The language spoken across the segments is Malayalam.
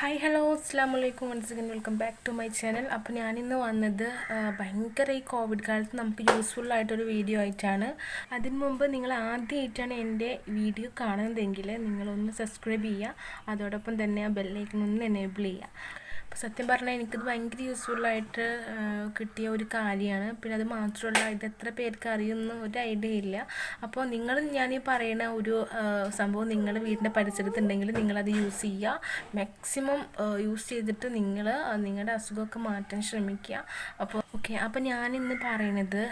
ഹായ് ഹലോ അസ്സാം വലൈക്കും once again welcome back to my channel അപ്പോൾ ഞാനിന്ന് വന്നത് ഭയങ്കര ഈ കോവിഡ് കാലത്ത് നമുക്ക് യൂസ്ഫുൾ ആയിട്ടൊരു വീഡിയോ ആയിട്ടാണ്. അതിന് മുമ്പ് നിങ്ങൾ ആദ്യമായിട്ടാണ് എന്റെ വീഡിയോ കാണുന്നതെങ്കിൽ നിങ്ങളൊന്ന് സബ്സ്ക്രൈബ് ചെയ്യുക. അതോടൊപ്പം തന്നെ ആ ബെല്ലൈക്കൺ ഒന്ന് എനേബിൾ ചെയ്യുക. അപ്പോൾ സത്യം പറഞ്ഞാൽ എനിക്കിത് ഭയങ്കര യൂസ്ഫുള്ളായിട്ട് കിട്ടിയ ഒരു കാര്യമാണ് പിന്നെ അത് മാത്രമല്ല ഇത് എത്ര പേർക്ക് അറിയുന്ന ഒരു ഐഡിയ ഇല്ല. അപ്പോൾ നിങ്ങൾ ഞാൻ ഈ പറയുന്ന ഒരു സംഭവം നിങ്ങൾ വീടിന്റെ പരിസരത്തുണ്ടെങ്കിൽ നിങ്ങളത് യൂസ് ചെയ്യുക മാക്സിമം യൂസ് ചെയ്തിട്ട് നിങ്ങൾ നിങ്ങളുടെ അസുഖമൊക്കെ മാറ്റാൻ ശ്രമിക്കുക അപ്പോൾ ഓക്കെ അപ്പോൾ ഞാനിന്ന് പറയണത്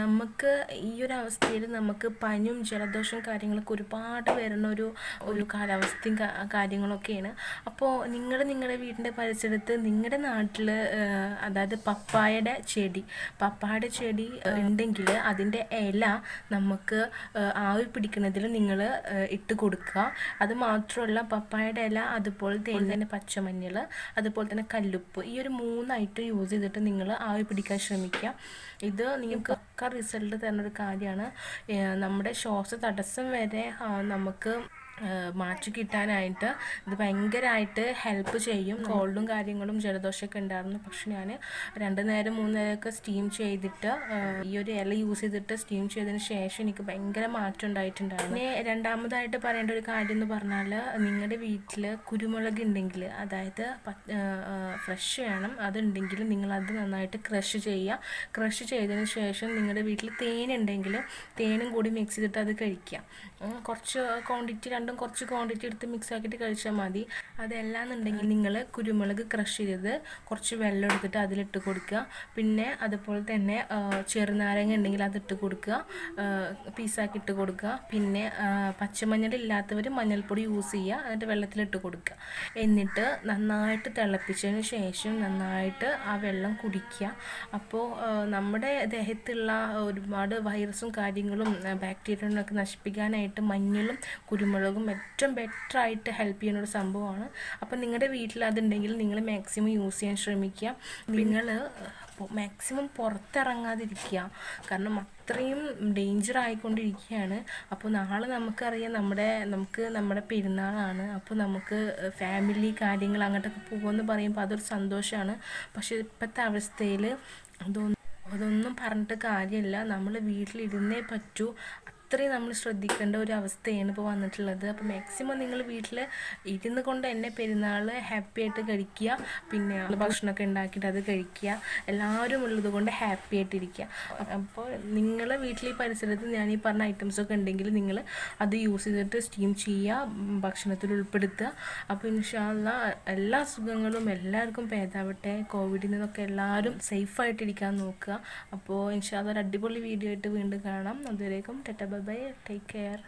നമുക്ക് ഈ ഒരു അവസ്ഥയിൽ നമുക്ക് പനിയും ജലദോഷവും കാര്യങ്ങളൊക്കെ ഒരുപാട് വരുന്ന ഒരു ഒരു കാലാവസ്ഥയും കാര്യങ്ങളൊക്കെയാണ്. അപ്പോൾ നിങ്ങൾ നിങ്ങളുടെ വീടിന്റെ പരിസരത്ത് നിങ്ങളുടെ നാട്ടിൽ അതായത് പപ്പായയുടെ ചെടി പപ്പായയുടെ ചെടി ഉണ്ടെങ്കിൽ അതിന്റെ ഇല നമുക്ക് ആവി പിടിക്കുന്നതിൽ നിങ്ങൾ ഇട്ട് കൊടുക്കുക. അത് മാത്രമല്ല പപ്പായയുടെ ഇല അതുപോലെ തന്നെ പച്ചമഞ്ഞൾ അതുപോലെ തന്നെ കല്ലുപ്പ് ഈ ഒരു മൂന്നായിട്ട് യൂസ് ചെയ്തിട്ട് നിങ്ങൾ ആവി പിടിക്കാൻ ശ്രമിക്കുക. ഇത് നിങ്ങൾക്ക് ഒക്കെ റിസൾട്ട് തരുന്ന ഒരു കാര്യമാണ്. നമ്മുടെ ശ്വാസ തടസ്സം വരെ നമുക്ക് മാറ്റി കിട്ടാനായിട്ട് ഇത് ഭയങ്കരമായിട്ട് ഹെൽപ്പ് ചെയ്യും. കോൾഡും കാര്യങ്ങളും ജലദോഷമൊക്കെ ഉണ്ടായിരുന്നു. പക്ഷെ ഞാൻ രണ്ട് നേരം മൂന്ന് നേരമൊക്കെ സ്റ്റീം ചെയ്തിട്ട് ഈ ഒരു ഇല യൂസ് ചെയ്തിട്ട് സ്റ്റീം ചെയ്തതിന് ശേഷം എനിക്ക് ഭയങ്കര മാറ്റം ഉണ്ടായിട്ടുണ്ടായിരുന്നു. പിന്നെ രണ്ടാമതായിട്ട് പറയേണ്ട ഒരു കാര്യം എന്ന് പറഞ്ഞാൽ നിങ്ങളുടെ വീട്ടിൽ കുരുമുളക് ഉണ്ടെങ്കിൽ അതായത് ഫ്രഷ് വേണം. അതുണ്ടെങ്കിൽ നിങ്ങളത് നന്നായിട്ട് ക്രഷ് ചെയ്യുക ക്രഷ് ചെയ്തതിന് ശേഷം നിങ്ങളുടെ വീട്ടിൽ തേനുണ്ടെങ്കിൽ തേനും കൂടി മിക്സ് ചെയ്തിട്ട് അത് കഴിക്കുക കുറച്ച് ക്വാണ്ടിറ്റി രണ്ടും കുറച്ച് ക്വാണ്ടിറ്റി എടുത്ത് മിക്സ് ആക്കിയിട്ട് കഴിച്ചാൽ മതി. അതല്ലാന്നുണ്ടെങ്കിൽ നിങ്ങൾ കുരുമുളക് ക്രഷ് ചെയ്ത് കുറച്ച് വെള്ളം എടുത്തിട്ട് അതിലിട്ട് കൊടുക്കുക. പിന്നെ അതുപോലെ തന്നെ ചെറുനാരങ്ങ ഉണ്ടെങ്കിൽ അതിട്ട് കൊടുക്കുക. പീസാക്കി ഇട്ട് കൊടുക്കുക. പിന്നെ പച്ചമഞ്ഞൾ ഇല്ലാത്തവർ മഞ്ഞൾപ്പൊടി യൂസ് ചെയ്യുക. എന്നിട്ട് വെള്ളത്തിലിട്ട് കൊടുക്കുക. എന്നിട്ട് നന്നായിട്ട് തിളപ്പിച്ചതിന് ശേഷം നന്നായിട്ട് ആ വെള്ളം കുടിക്കുക. അപ്പോൾ നമ്മുടെ ദേഹത്തുള്ള ഒരുപാട് വൈറസും കാര്യങ്ങളും ബാക്ടീരിയകളൊക്കെ നശിപ്പിക്കാനായിട്ട് മഞ്ഞളും കുരുമുളകും ഏറ്റവും ബെറ്റർ ആയിട്ട് ഹെൽപ്പ് ചെയ്യുന്ന ഒരു സംഭവമാണ്. അപ്പം നിങ്ങളുടെ വീട്ടിൽ അതുണ്ടെങ്കിൽ നിങ്ങൾ മാക്സിമം യൂസ് ചെയ്യാൻ ശ്രമിക്കുക. നിങ്ങൾ മാക്സിമം പുറത്തിറങ്ങാതിരിക്കുക. കാരണം അത്രയും ഡേഞ്ചർ ആയിക്കൊണ്ടിരിക്കുകയാണ്. അപ്പോൾ നാളെ നമുക്കറിയാം നമ്മുടെ നമുക്ക് നമ്മുടെ പെരുന്നാളാണ്. അപ്പോൾ നമുക്ക് ഫാമിലി കാര്യങ്ങൾ അങ്ങോട്ടൊക്കെ പോകുമെന്ന് പറയുമ്പോൾ അതൊരു സന്തോഷമാണ്. പക്ഷേ ഇപ്പോഴത്തെ അവസ്ഥയിൽ അതൊന്നും അതൊന്നും പറഞ്ഞിട്ട് കാര്യമില്ല. നമ്മൾ വീട്ടിലിരുന്നേ പറ്റൂ. അത്രയും നമ്മൾ ശ്രദ്ധിക്കേണ്ട ഒരു അവസ്ഥയാണ് ഇപ്പോൾ വന്നിട്ടുള്ളത്. അപ്പോൾ മാക്സിമം നിങ്ങൾ വീട്ടിൽ ഇരുന്ന് കൊണ്ട് തന്നെ പെരുന്നാൾ ഹാപ്പി ആയിട്ട് കഴിക്കുക. പിന്നെ ഭക്ഷണമൊക്കെ ഉണ്ടാക്കിയിട്ട് അത് കഴിക്കുക. എല്ലാവരും ഉള്ളത് കൊണ്ട് ഹാപ്പി ആയിട്ടിരിക്കുക അപ്പോൾ നിങ്ങളെ വീട്ടിൽ ഈ പരിസരത്ത് ഞാൻ ഈ പറഞ്ഞ ഐറ്റംസൊക്കെ ഉണ്ടെങ്കിൽ നിങ്ങൾ അത് യൂസ് ചെയ്തിട്ട് സ്റ്റീം ചെയ്യുക ഭക്ഷണത്തിൽ ഉൾപ്പെടുത്തുക. അപ്പോൾ ഇൻഷാല്ല എല്ലാ അസുഖങ്ങളും എല്ലാവർക്കും ഭേദാവട്ടെ. കോവിഡിൽ നിന്നൊക്കെ എല്ലാവരും സേഫായിട്ടിരിക്കാൻ നോക്കുക. അപ്പോൾ ഇൻഷാല്ല ഒരു അടിപൊളി വീഡിയോ ആയിട്ട് വീണ്ടും കാണാം. അതുവരേക്കും bye bye take care.